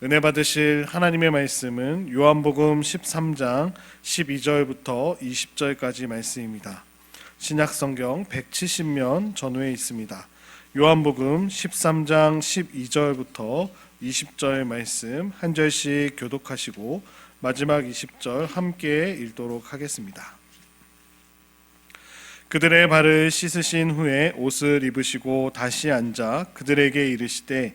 은혜 받으실 하나님의 말씀은 요한복음 13장 12절부터 20절까지 말씀입니다. 신약 성경 170면 전후에 있습니다. 요한복음 13장 12절부터 20절 말씀 한 절씩 교독하시고 마지막 20절 함께 읽도록 하겠습니다. 그들의 발을 씻으신 후에 옷을 입으시고 다시 앉아 그들에게 이르시되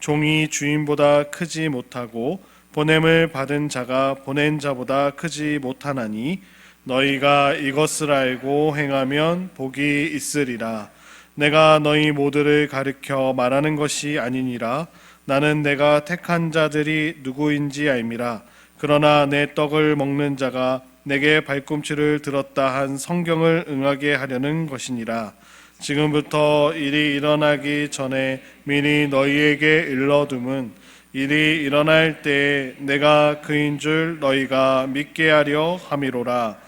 종이 주인보다 크지 못하고 보냄을 받은 자가 보낸 자보다 크지 못하나니 너희가 이것을 알고 행하면 복이 있으리라. 내가 너희 모두를 가르쳐 말하는 것이 아니니라. 나는 내가 택한 자들이 누구인지 알미라. 그러나 내 떡을 먹는 자가 내게 발꿈치를 들었다 한 성경을 응하게 하려는 것이니라. 지금부터 일이 일어나기 전에 미리 너희에게 일러둠은 일이 일어날 때 내가 그인 줄 너희가 믿게 하려 함이로라.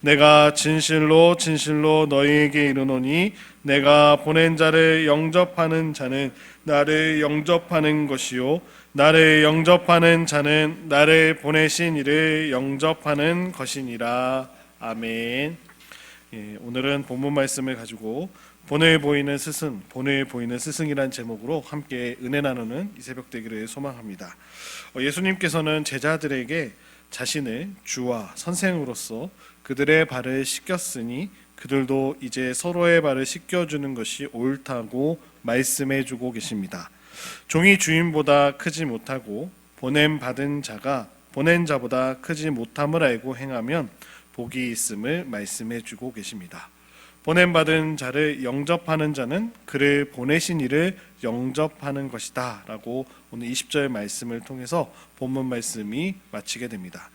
내가 진실로 진실로 너희에게 이르노니 내가 보낸 자를 영접하는 자는 나를 영접하는 것이요 나를 영접하는 자는 나를 보내신 이를 영접하는 것이니라. 아멘. 예, 오늘은 본문 말씀을 가지고 본을 보이는 스승, 본을 보이는 스승이란 제목으로 함께 은혜 나누는 이 새벽 되기를 소망합니다. 어, 예수님께서는 제자들에게 자신을 주와 선생으로서 그들의 발을 씻겼으니 그들도 이제 서로의 발을 씻겨주는 것이 옳다고 말씀해주고 계십니다. 종이 주인보다 크지 못하고 보냄 받은 자가 보낸 자보다 크지 못함을 알고 행하면 복이 있음을 말씀해 주고 계십니다. 보냄 받은 자를 영접하는 자는 그를 보내신 이를 영접하는 것이다 라고 오늘 20절 말씀을 통해서 본문 말씀이 마치게 됩니다.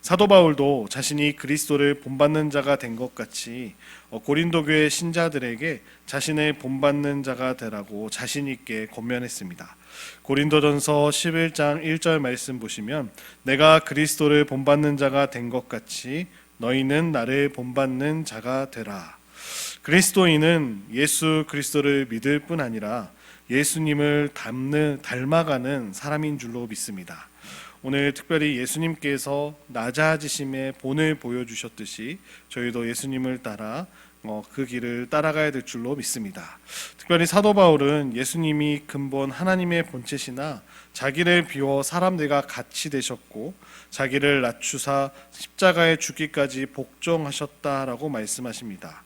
사도 바울도 자신이 그리스도를 본받는 자가 된 것 같이 어, 고린도 교회 신자들에게 자신의 본받는 자가 되라고 자신 있게 권면했습니다. 고린도전서 11장 1절 말씀 보시면 내가 그리스도를 본받는 자가 된 것 같이 너희는 나를 본받는 자가 되라. 그리스도인은 예수 그리스도를 믿을 뿐 아니라 예수님을 닮는 닮아가는 사람인 줄로 믿습니다. 오늘 특별히 예수님께서 낮아지심의 본을 보여주셨듯이 저희도 예수님을 따라 어, 그 길을 따라가야 될 줄로 믿습니다. 특별히 사도 바울은 예수님이 근본 하나님의 본체시나 자기를 비워 사람들과 같이 되셨고 자기를 낮추사 십자가에 죽기까지 복종하셨다라고 말씀하십니다.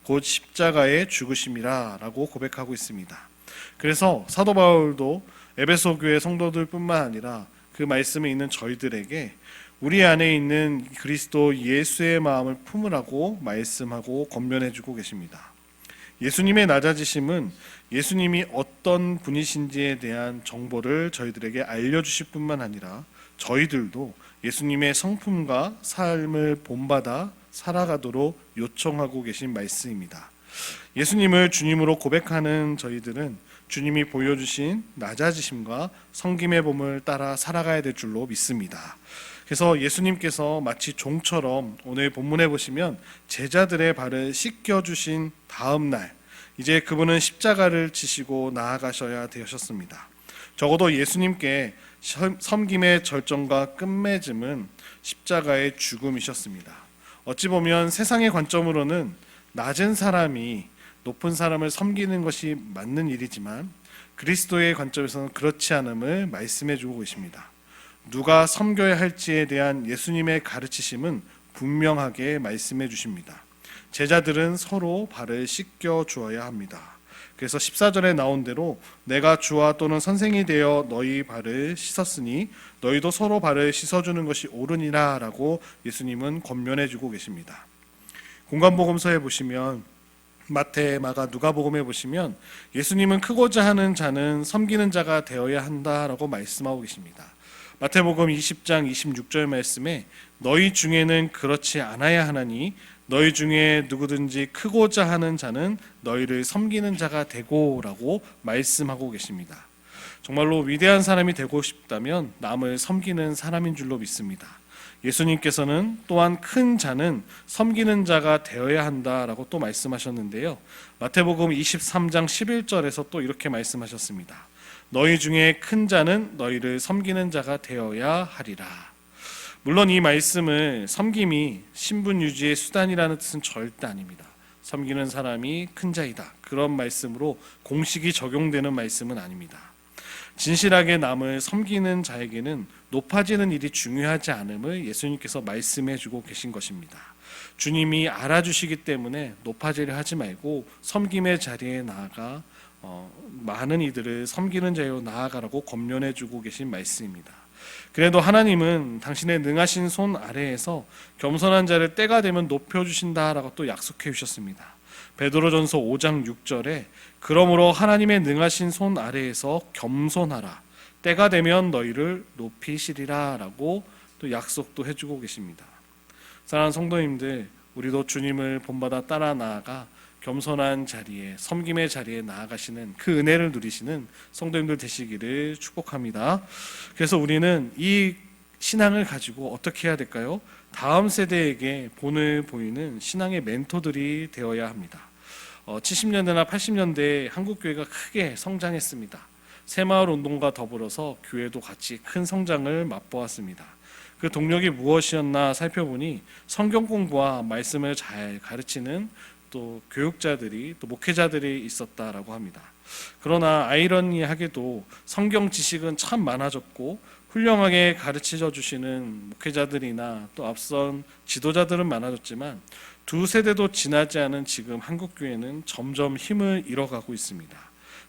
곧 십자가에 죽으심이라라고 고백하고 있습니다. 그래서 사도 바울도 에베소 교회 성도들뿐만 아니라 그 말씀에 있는 저희들에게 우리 안에 있는 그리스도 예수의 마음을 품으라고 말씀하고 권면해 주고 계십니다. 예수님의 낮아지심은 예수님이 어떤 분이신지에 대한 정보를 저희들에게 알려 주실 뿐만 아니라 저희들도 예수님의 성품과 삶을 본받아 살아가도록 요청하고 계신 말씀입니다. 예수님을 주님으로 고백하는 저희들은 주님이 보여주신 낮아지심과 성김의 봄을 따라 살아가야 될 줄로 믿습니다. 그래서 예수님께서 마치 종처럼 오늘 본문에 보시면 제자들의 발을 씻겨 주신 다음 날 이제 그분은 십자가를 지시고 나아가셔야 되셨습니다. 적어도 예수님께 섬김의 절정과 끝맺음은 십자가의 죽음이셨습니다. 어찌 보면 세상의 관점으로는 낮은 사람이 높은 사람을 섬기는 것이 맞는 일이지만 그리스도의 관점에서는 그렇지 않음을 말씀해 주고 계십니다. 누가 섬겨야 할지에 대한 예수님의 가르치심은 분명하게 말씀해 주십니다. 제자들은 서로 발을 씻겨 주어야 합니다. 그래서 14절에 나온 대로 내가 주와 또는 선생이 되어 너희 발을 씻었으니 너희도 서로 발을 씻어주는 것이 옳으니라라고 예수님은 권면해 주고 계십니다. 공간복음서에 보시면 마태, 마가, 누가복음에 보시면 예수님은 크고자 하는 자는 섬기는 자가 되어야 한다라고 말씀하고 계십니다. 마태복음 20장 26절 말씀에 너희 중에는 그렇지 않아야 하나니 너희 중에 누구든지 크고자 하는 자는 너희를 섬기는 자가 되고라고 말씀하고 계십니다. 정말로 위대한 사람이 되고 싶다면 남을 섬기는 사람인 줄로 믿습니다. 예수님께서는 또한 큰 자는 섬기는 자가 되어야 한다라고 또 말씀하셨는데요. 마태복음 23장 11절에서 또 이렇게 말씀하셨습니다. 너희 중에 큰 자는 너희를 섬기는 자가 되어야 하리라. 물론 이 말씀을 섬김이 신분 유지의 수단이라는 뜻은 절대 아닙니다. 섬기는 사람이 큰 자이다. 그런 말씀으로 공식이 적용되는 말씀은 아닙니다. 진실하게 남을 섬기는 자에게는 높아지는 일이 중요하지 않음을 예수님께서 말씀해 주고 계신 것입니다. 주님이 알아주시기 때문에 높아지려 하지 말고 섬김의 자리에 나아가 어, 많은 이들을 섬기는 자로 나아가라고 권면해 주고 계신 말씀입니다. 그래도 하나님은 당신의 능하신 손 아래에서 겸손한 자를 때가 되면 높여 주신다라고 또 약속해 주셨습니다. 베드로전서 5장 6절에 그러므로 하나님의 능하신 손 아래에서 겸손하라 때가 되면 너희를 높이시리라라고 또 약속도 해주고 계십니다. 사랑하는 성도님들, 우리도 주님을 본받아 따라 나아가 겸손한 자리에 섬김의 자리에 나아가시는 그 은혜를 누리시는 성도님들 되시기를 축복합니다. 그래서 우리는 이 신앙을 가지고 어떻게 해야 될까요? 다음 세대에게 본을 보이는 신앙의 멘토들이 되어야 합니다. 어, 70년대나 80년대에 한국 교회가 크게 성장했습니다. 새마을 운동과 더불어서 교회도 같이 큰 성장을 맛보았습니다. 그 동력이 무엇이었나 살펴보니 성경 공부와 말씀을 잘 가르치는 또 교육자들이 또 목회자들이 있었다라고 합니다. 그러나 아이러니하게도 성경 지식은 참 많아졌고 훌륭하게 가르쳐 주시는 목회자들이나 또 앞선 지도자들은 많아졌지만 두 세대도 지나지 않은 지금 한국 교회는 점점 힘을 잃어가고 있습니다.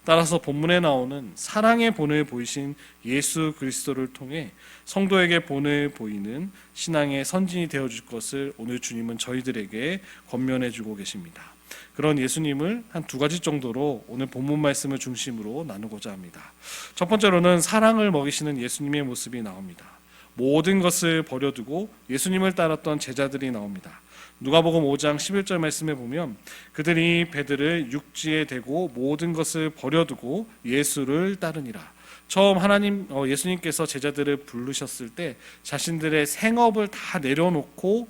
따라서 본문에 나오는 사랑의 본을 보이신 예수 그리스도를 통해 성도에게 본을 보이는 신앙의 선진이 되어 줄 것을 오늘 주님은 저희들에게 권면해 주고 계십니다. 그런 예수님을 한 두 가지 정도로 오늘 본문 말씀을 중심으로 나누고자 합니다. 첫 번째로는 사랑을 먹이시는 예수님의 모습이 나옵니다. 모든 것을 버려두고 예수님을 따랐던 제자들이 나옵니다. 누가복음 5장 11절 말씀에 보면 그들이 배들을 육지에 대고 모든 것을 버려두고 예수를 따르니라. 처음 하나님 어, 예수님께서 제자들을 부르셨을 때 자신들의 생업을 다 내려놓고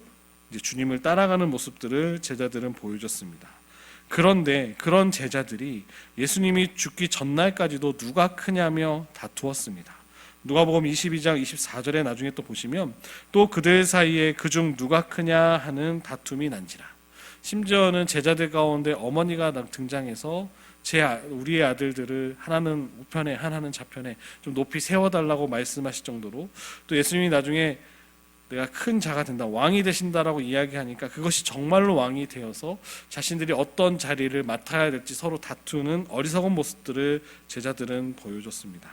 이제 주님을 따라가는 모습들을 제자들은 보여줬습니다. 그런데 그런 제자들이 예수님이 죽기 전날까지도 누가 크냐며 다투었습니다. 누가복음 22장 24절에 나중에 또 보시면 또 그들 사이에 그중 누가 크냐 하는 다툼이 난지라. 심지어는 제자들 가운데 어머니가 등장해서 제 아- 우리의 아들들을 하나는 우편에 하나는 좌편에 좀 높이 세워달라고 말씀하실 정도로 또 예수님이 나중에 내가 큰 자가 된다 왕이 되신다라고 이야기하니까 그것이 정말로 왕이 되어서 자신들이 어떤 자리를 맡아야 될지 서로 다투는 어리석은 모습들을 제자들은 보여줬습니다.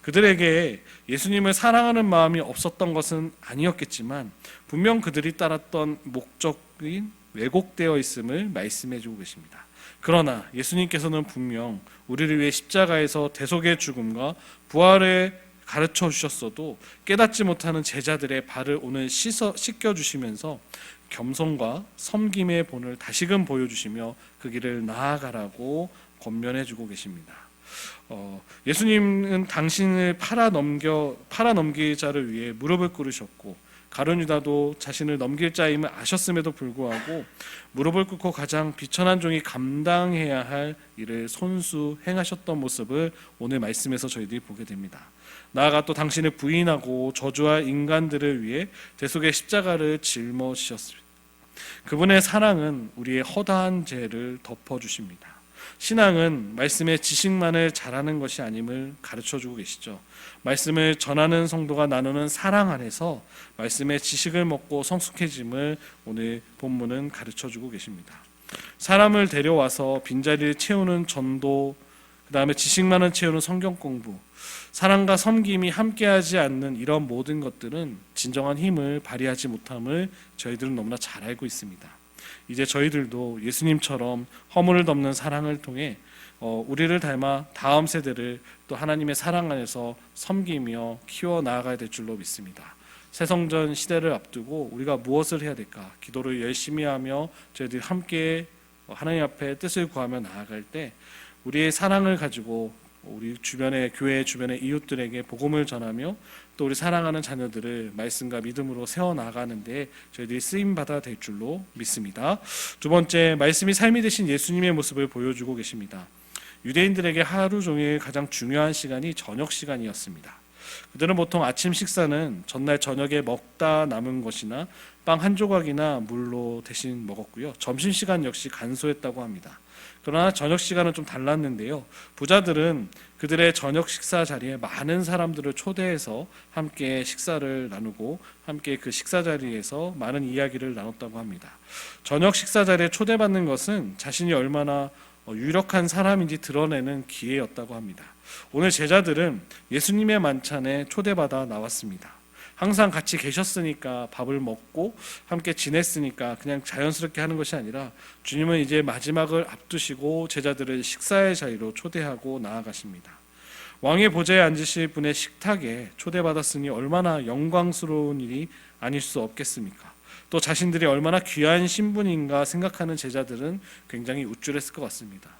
그들에게 예수님을 사랑하는 마음이 없었던 것은 아니었겠지만 분명 그들이 따랐던 목적인 왜곡되어 있음을 말씀해 주고 계십니다. 그러나 예수님께서는 분명 우리를 위해 십자가에서 대속의 죽음과 부활을 가르쳐 주셨어도 깨닫지 못하는 제자들의 발을 오늘 씻어 씻겨 주시면서 겸손과 섬김의 본을 다시금 보여주시며 그 길을 나아가라고 권면해 주고 계십니다. 어, 예수님은 당신을 팔아 넘겨 팔아 넘길 자를 위해 무릎을 꿇으셨고 가룟유다도 자신을 넘길 자임을 아셨음에도 불구하고 무릎을 꿇고 가장 비천한 종이 감당해야 할 일을 손수 행하셨던 모습을 오늘 말씀에서 저희들이 보게 됩니다. 나아가 또 당신을 부인하고 저주할 인간들을 위해 대속의 십자가를 짊어지셨습니다. 그분의 사랑은 우리의 허다한 죄를 덮어 주십니다. 신앙은 말씀의 지식만을 잘하는 것이 아님을 가르쳐 주고 계시죠. 말씀을 전하는 성도가 나누는 사랑 안에서 말씀의 지식을 먹고 성숙해짐을 오늘 본문은 가르쳐 주고 계십니다. 사람을 데려와서 빈자리를 채우는 전도, 그 다음에 지식만을 채우는 성경 공부, 사랑과 섬김이 함께하지 않는 이런 모든 것들은 진정한 힘을 발휘하지 못함을 저희들은 너무나 잘 알고 있습니다. 이제 저희들도 예수님처럼 허물을 덮는 사랑을 통해 어, 우리를 닮아 다음 세대를 또 하나님의 사랑 안에서 섬기며 키워 나아가야 될 줄로 믿습니다. 새성전 시대를 앞두고 우리가 무엇을 해야 될까? 기도를 열심히 하며 저희들이 함께 하나님 앞에 뜻을 구하며 나아갈 때 우리의 사랑을 가지고 우리 주변의 교회 주변의 이웃들에게 복음을 전하며 또 우리 사랑하는 자녀들을 말씀과 믿음으로 세워 나가는데 저희들이 쓰임 받아 될 줄로 믿습니다. 두 번째 말씀이 삶이 되신 예수님의 모습을 보여주고 계십니다. 유대인들에게 하루 종일 가장 중요한 시간이 저녁 시간이었습니다. 그들은 보통 아침 식사는 전날 저녁에 먹다 남은 것이나 빵 한 조각이나 물로 대신 먹었고요. 점심 시간 역시 간소했다고 합니다. 그러나 저녁 시간은 좀 달랐는데요. 부자들은 그들의 저녁 식사 자리에 많은 사람들을 초대해서 함께 식사를 나누고 함께 그 식사 자리에서 많은 이야기를 나눴다고 합니다. 저녁 식사 자리에 초대받는 것은 자신이 얼마나 어, 유력한 사람인지 드러내는 기회였다고 합니다. 오늘 제자들은 예수님의 만찬에 초대받아 나왔습니다. 항상 같이 계셨으니까 밥을 먹고 함께 지냈으니까 그냥 자연스럽게 하는 것이 아니라 주님은 이제 마지막을 앞두시고 제자들을 식사의 자리로 초대하고 나아가십니다. 왕의 보좌에 앉으실 분의 식탁에 초대받았으니 얼마나 영광스러운 일이 아닐 수 없겠습니까? 또 자신들이 얼마나 귀한 신분인가 생각하는 제자들은 굉장히 우쭐했을 것 같습니다.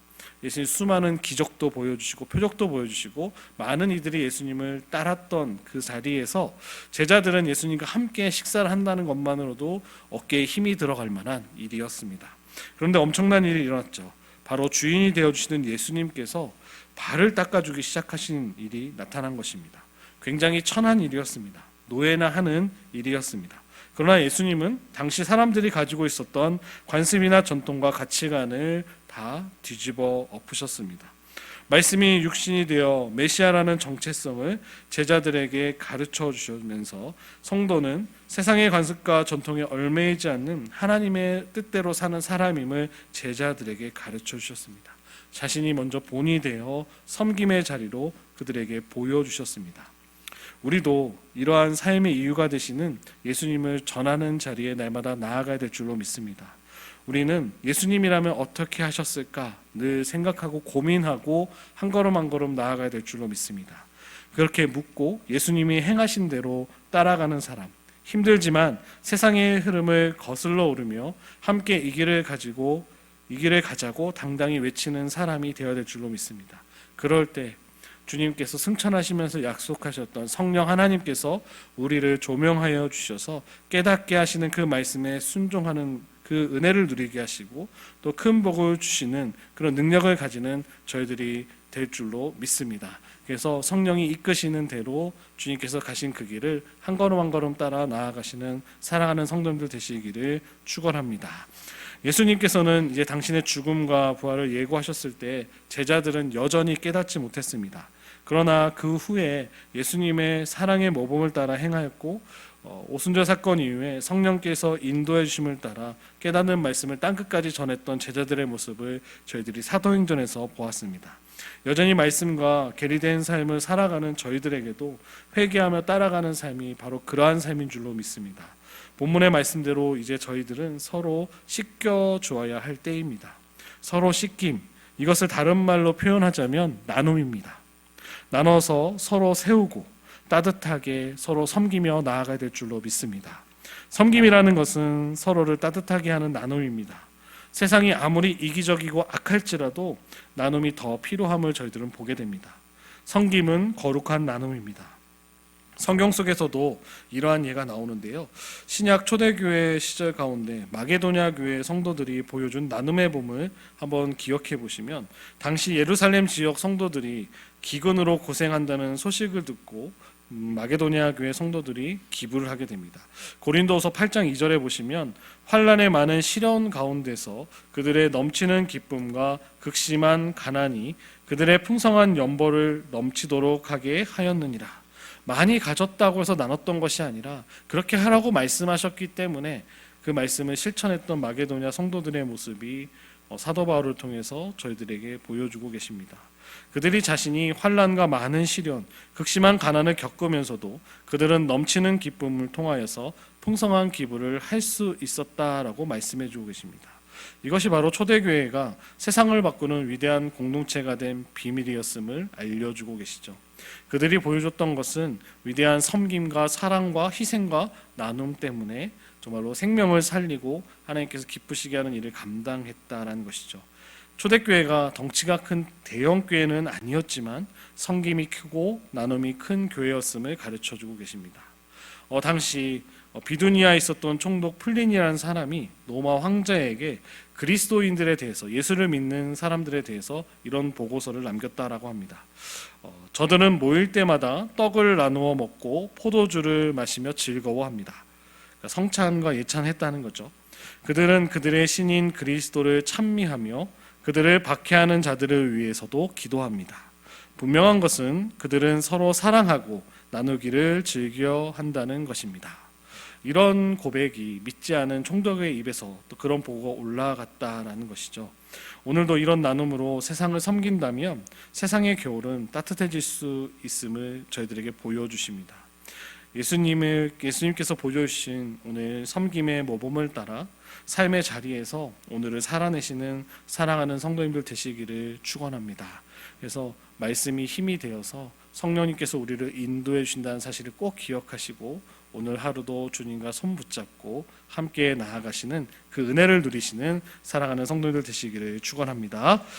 예수님 수많은 기적도 보여주시고 표적도 보여주시고 많은 이들이 예수님을 따랐던 그 자리에서 제자들은 예수님과 함께 식사를 한다는 것만으로도 어깨에 힘이 들어갈 만한 일이었습니다. 그런데 엄청난 일이 일어났죠. 바로 주인이 되어 주시는 예수님께서 발을 닦아주기 시작하신 일이 나타난 것입니다. 굉장히 천한 일이었습니다. 노예나 하는 일이었습니다. 그러나 예수님은 당시 사람들이 가지고 있었던 관습이나 전통과 가치관을 다 뒤집어 엎으셨습니다. 말씀이 육신이 되어 메시아라는 정체성을 제자들에게 가르쳐 주시면서 성도는 세상의 관습과 전통에 얽매이지 않는 하나님의 뜻대로 사는 사람임을 제자들에게 가르쳐 주셨습니다. 자신이 먼저 본이 되어 섬김의 자리로 그들에게 보여주셨습니다. 우리도 이러한 삶의 이유가 되시는 예수님을 전하는 자리에 날마다 나아가야 될 줄로 믿습니다. 우리는 예수님이라면 어떻게 하셨을까 늘 생각하고 고민하고 한 걸음 한 걸음 나아가야 될 줄로 믿습니다. 그렇게 묻고 예수님이 행하신 대로 따라가는 사람, 힘들지만 세상의 흐름을 거슬러 오르며 함께 이 길을 가지고 이 길을 가자고 당당히 외치는 사람이 되어야 될 줄로 믿습니다. 그럴 때 주님께서 승천하시면서 약속하셨던 성령 하나님께서 우리를 조명하여 주셔서 깨닫게 하시는 그 말씀에 순종하는 그 은혜를 누리게 하시고 또 큰 복을 주시는 그런 능력을 가지는 저희들이 될 줄로 믿습니다. 그래서 성령이 이끄시는 대로 주님께서 가신 그 길을 한 걸음 한 걸음 따라 나아가시는 사랑하는 성도님들 되시기를 축원합니다. 예수님께서는 이제 당신의 죽음과 부활을 예고하셨을 때 제자들은 여전히 깨닫지 못했습니다. 그러나 그 후에 예수님의 사랑의 모범을 따라 행하였고 어, 오순절 사건 이후에 성령께서 인도해 주심을 따라 깨닫는 말씀을 땅 끝까지 전했던 제자들의 모습을 저희들이 사도행전에서 보았습니다. 여전히 말씀과 계리된 삶을 살아가는 저희들에게도 회개하며 따라가는 삶이 바로 그러한 삶인 줄로 믿습니다. 본문의 말씀대로 이제 저희들은 서로 씻겨 주어야 할 때입니다. 서로 씻김 이것을 다른 말로 표현하자면 나눔입니다. 나눠서 서로 세우고 따뜻하게 서로 섬기며 나아가야 될 줄로 믿습니다. 섬김이라는 것은 서로를 따뜻하게 하는 나눔입니다. 세상이 아무리 이기적이고 악할지라도 나눔이 더 필요함을 저희들은 보게 됩니다. 섬김은 거룩한 나눔입니다. 성경 속에서도 이러한 예가 나오는데요. 신약 초대교회 시절 가운데 마게도냐 교회 성도들이 보여준 나눔의 봄을 한번 기억해 보시면 당시 예루살렘 지역 성도들이 기근으로 고생한다는 소식을 듣고 음, 마게도니아 교회 성도들이 기부를 하게 됩니다. 고린도서 8장 2절에 보시면 환란의 많은 시련 가운데서 그들의 넘치는 기쁨과 극심한 가난이 그들의 풍성한 연보를 넘치도록 하게 하였느니라. 많이 가졌다고 해서 나눴던 것이 아니라 그렇게 하라고 말씀하셨기 때문에 그 말씀을 실천했던 마게도냐 성도들의 모습이 어, 사도 바울을 통해서 저희들에게 보여주고 계십니다. 그들이 자신이 환란과 많은 시련, 극심한 가난을 겪으면서도 그들은 넘치는 기쁨을 통하여서 풍성한 기부를 할 수 있었다라고 말씀해 주고 계십니다. 이것이 바로 초대교회가 세상을 바꾸는 위대한 공동체가 된 비밀이었음을 알려주고 계시죠. 그들이 보여줬던 것은 위대한 섬김과 사랑과 희생과 나눔 때문에 정말로 생명을 살리고 하나님께서 기쁘시게 하는 일을 감당했다라는 것이죠. 초대교회가 덩치가 큰 대형 교회는 아니었지만 성김이 크고 나눔이 큰 교회였음을 가르쳐 주고 계십니다. 어, 당시 어, 비두니아에 있었던 총독 플린이라는 사람이 로마 황제에게 그리스도인들에 대해서 예수를 믿는 사람들에 대해서 이런 보고서를 남겼다라고 합니다. 어, 저들은 모일 때마다 떡을 나누어 먹고 포도주를 마시며 즐거워합니다. 그러니까 성찬과 예찬했다는 거죠. 그들은 그들의 신인 그리스도를 찬미하며 그들을 박해하는 자들을 위해서도 기도합니다. 분명한 것은 그들은 서로 사랑하고 나누기를 즐겨 한다는 것입니다. 이런 고백이 믿지 않은 총독의 입에서 또 그런 보고가 올라갔다라는 것이죠. 오늘도 이런 나눔으로 세상을 섬긴다면 세상의 겨울은 따뜻해질 수 있음을 저희들에게 보여주십니다. 예수님을 예수님께서 보여주신 오늘 섬김의 모범을 따라 삶의 자리에서 오늘을 살아내시는 사랑하는 성도님들 되시기를 축원합니다. 그래서 말씀이 힘이 되어서 성령님께서 우리를 인도해 주신다는 사실을 꼭 기억하시고 오늘 하루도 주님과 손 붙잡고 함께 나아가시는 그 은혜를 누리시는 사랑하는 성도들 되시기를 축원합니다.